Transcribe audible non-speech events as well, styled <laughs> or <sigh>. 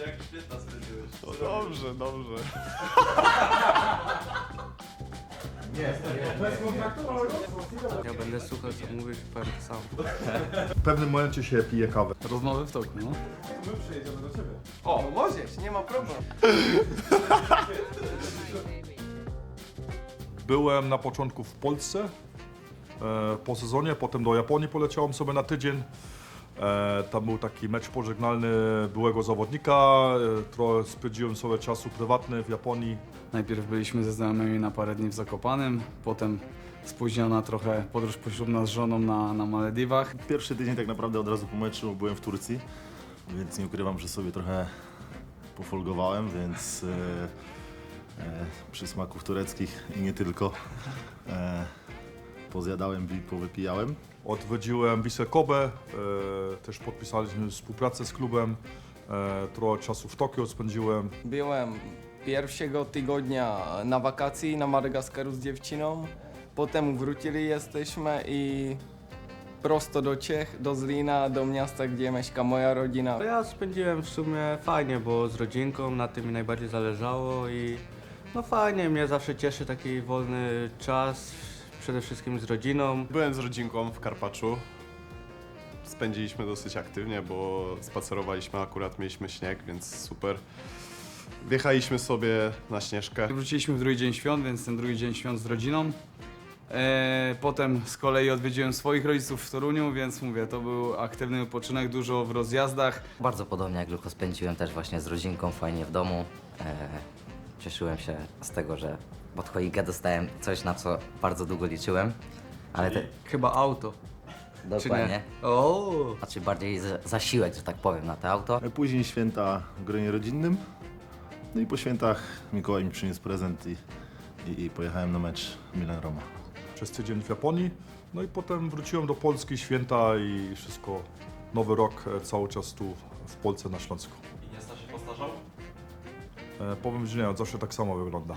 Jak świetna spędziłeś. No dobrze, dobrze. <laughs> Ja będę słuchał co mówisz per sam. W pewnym momencie się pije kawę. Rozmowy w toku, no. O, możesz, nie ma problemu. <laughs> Byłem na początku w Polsce e, po sezonie, potem do Japonii poleciałem sobie na tydzień. E, tam był taki mecz pożegnalny byłego zawodnika. E, trochę spędziłem sobie czasu prywatny w Japonii. Najpierw byliśmy ze znajomymi na parę dni w Zakopanem, potem spóźniona trochę podróż poślubna z żoną na, na Malediwach. Pierwszy tydzień tak naprawdę od razu po meczu byłem w Turcji, więc nie ukrywam, że sobie trochę pofolgowałem, więc e, e, przy smaków tureckich i nie tylko e, pozjadałem i powypijałem. Odwiedziłem Wisłę Kobe, e, też podpisaliśmy współpracę z klubem. E, trochę czasu w Tokio spędziłem. Byłem pierwszego tygodnia na wakacji na Madagaskaru z dziewczyną. Potem wrócili jesteśmy i prosto do Czech, do Zlina, do miasta, gdzie mieszka moja rodzina. No Ja spędziłem w sumie fajnie, bo z rodzinką na tym mi najbardziej zależało i no fajnie, mnie zawsze cieszy taki wolny czas, przede wszystkim z rodziną. Byłem z rodzinką w Karpaczu. Spędziliśmy dosyć aktywnie, bo spacerowaliśmy, akurat mieliśmy śnieg, więc super. Wjechaliśmy sobie na Śnieżkę. Wróciliśmy w drugi dzień świąt, więc ten drugi dzień świąt z rodziną. E, potem z kolei odwiedziłem swoich rodziców w Toruniu, więc mówię, to był aktywny wypoczynek, dużo w rozjazdach. Bardzo podobnie jak Luko spędziłem też właśnie z rodzinką, fajnie w domu. E, cieszyłem się z tego, że od choinkę dostałem coś, na co bardzo długo liczyłem. Ale te, Chyba auto. Czy dokładnie. nie? O! Znaczy bardziej za- zasiłek, że tak powiem, na te auto. Później święta w gronie rodzinnym. No i po świętach Mikołaj mi przyniósł prezent i, i, i pojechałem na mecz Milan-Roma. przez tydzień w Japonii. No i potem wróciłem do Polski, święta i wszystko. Nowy rok e, cały czas tu w Polsce na Śląsku. I nie się postarzał? E, powiem, że nie, zawsze tak samo wygląda.